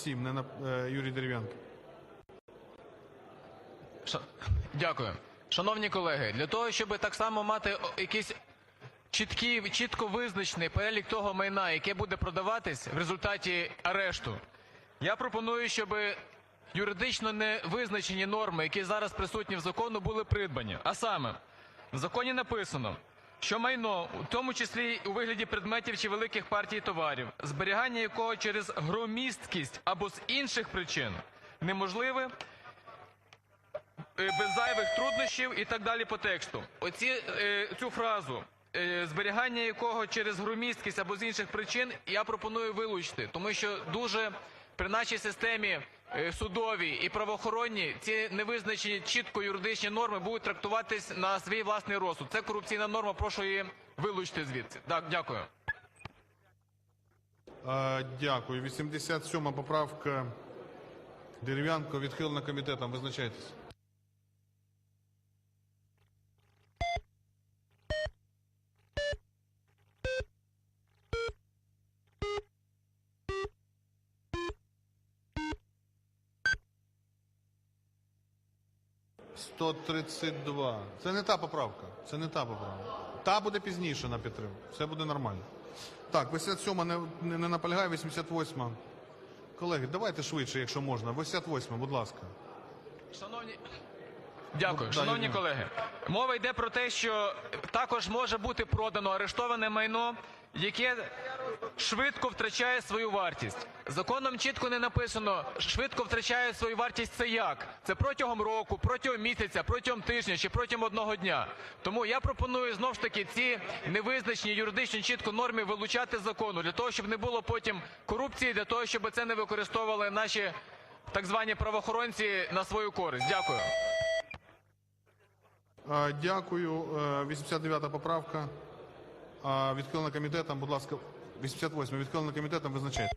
87, не на е, Юрій Дерев'янко. Дякую. Шановні колеги, для того, щоб так само мати якийсь чіткий, чітко визначений перелік того майна, яке буде продаватись в результаті арешту, я пропоную, щоб юридично не визначені норми, які зараз присутні в закону, були придбані. А саме, в законі написано, що майно, у тому числі у вигляді предметів чи великих партій товарів, зберігання якого через громісткість або з інших причин неможливе, е, без зайвих труднощів і так далі по тексту. Оці, е, цю фразу, е, зберігання якого через громісткість або з інших причин, я пропоную вилучити, тому що дуже при нашій системі е, судовій і правоохоронні ці невизначені чітко юридичні норми будуть трактуватись на свій власний розсуд. Це корупційна норма, прошу її вилучити звідси. Так, дякую. Е, Дякую. 87 поправка Дерев'янко відхилена комітетом. Визначайтесь. Сто тридцять два. Це не та поправка. Це не та поправка. Та буде пізніше на підтримку. Все буде нормально. Так, 87 не, не, не наполягає, 88. Колеги, давайте швидше, якщо можна. 88, будь ласка. Шановні, дякую, Ну, шановні колеги. Мова йде про те, що також може бути продано арештоване майно, яке швидко втрачає свою вартість. Законом чітко не написано, швидко втрачає свою вартість. Це як? Це протягом року, протягом місяця, протягом тижня чи протягом одного дня. Тому я пропоную знов ж таки ці невизначені юридичні чітко норми вилучати з закону для того, щоб не було потім корупції, для того, щоб це не використовували наші так звані правоохоронці на свою користь. Дякую. Е, Дякую. Е, 89 поправка. Е, Відхилена комітетом, будь ласка. 88 відхилена комітетом, визначайте.